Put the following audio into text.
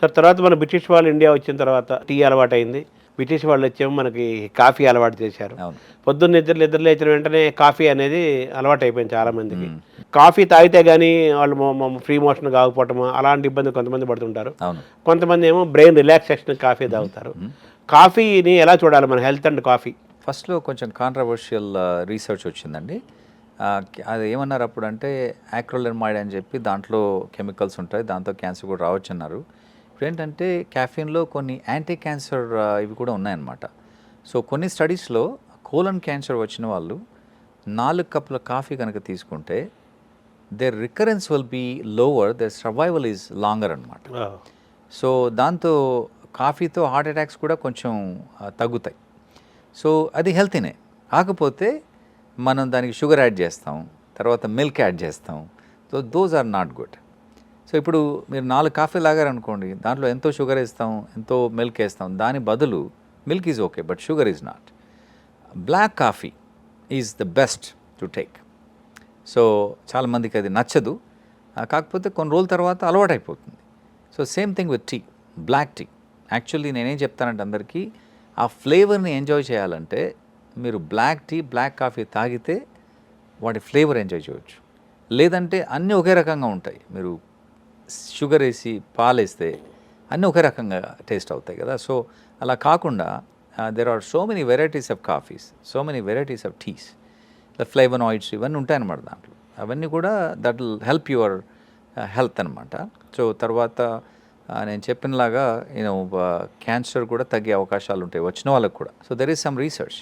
Sir తర్వాత మన British వాళ్ళు ఇండియా వచ్చిన తర్వాత టీ అలవాటు అయింది బ్రిటిష్ వాళ్ళు వచ్చేమో మనకి కాఫీ అలవాటు చేశారు. పొద్దున్న నిద్ర నిద్ర లేచిన వెంటనే కాఫీ అనేది అలవాటు అయిపోయింది చాలా మందికి. కాఫీ తాగితే కానీ వాళ్ళు ఫ్రీ మోషన్ కాకపోవటం అలాంటి ఇబ్బంది కొంతమంది పడుతుంటారు. కొంతమంది ఏమో బ్రెయిన్ రిలాక్సేషన్ కాఫీ తాగుతారు. కాఫీని ఎలా చూడాలి మన హెల్త్ అండ్ కాఫీ? ఫస్ట్లో కొంచెం కాంట్రవర్షియల్ రీసెర్చ్ వచ్చిందండి. అది ఏమన్నారు అప్పుడు అంటే యాక్రోలెర్మైడ్ అని చెప్పి దాంట్లో కెమికల్స్ ఉంటాయి దాంతో క్యాన్సర్ కూడా రావచ్చు అన్నారు ఇప్పుడు ఏంటంటే క్యాఫీన్లో కొన్ని యాంటీ క్యాన్సర్ ఇవి కూడా ఉన్నాయన్నమాట. సో కొన్ని స్టడీస్లో కోలన్ క్యాన్సర్ వచ్చిన వాళ్ళు నాలుగు కప్పుల కాఫీ కనుక తీసుకుంటే their recurrence will be lower their survival is longer అనమాట సో దాంతో కాఫీతో హార్ట్ అటాక్స్ కూడా కొంచెం తగ్గుతాయి. సో అది హెల్తీనే. కాకపోతే మనం దానికి షుగర్ యాడ్ చేస్తాం తర్వాత మిల్క్ యాడ్ చేస్తాం. So those are not good so ఇప్పుడు మీరు నాలుగు కాఫీ లాగారనుకోండి దాంట్లో ఎంతో షుగర్ వేస్తాం ఎంతో మిల్క్ వేస్తాం దాని బదులు milk is okay but sugar is not. Black coffee is the best to take. So చాలామందికి అది నచ్చదు. కాకపోతే కొన్ని రోజుల తర్వాత అలవాటైపోతుంది. So same thing with tea black tea. Actually నేనేం చెప్తానంటే అందరికీ ఆ ఫ్లేవర్ని ఎంజాయ్ చేయాలంటే మీరు బ్లాక్ టీ బ్లాక్ కాఫీ తాగితే వాటి ఫ్లేవర్ ఎంజాయ్ చేయవచ్చు లేదంటే అన్నీ ఒకే రకంగా ఉంటాయి. మీరు షుగర్ వేసి పాలు వేస్తే అన్నీ ఒకే రకంగా టేస్ట్ అవుతాయి కదా. సో అలా కాకుండా there are so many varieties of coffees so many varieties of teas flavonoids ఇవన్నీ ఉంటాయన్నమాట దాంట్లో. అవన్నీ కూడా that will help your health అనమాట సో తర్వాత నేను చెప్పినలాగా యూనో క్యాన్సర్ కూడా తగ్గే అవకాశాలు ఉంటాయి వచ్చిన వాళ్ళకి కూడా. So there is some research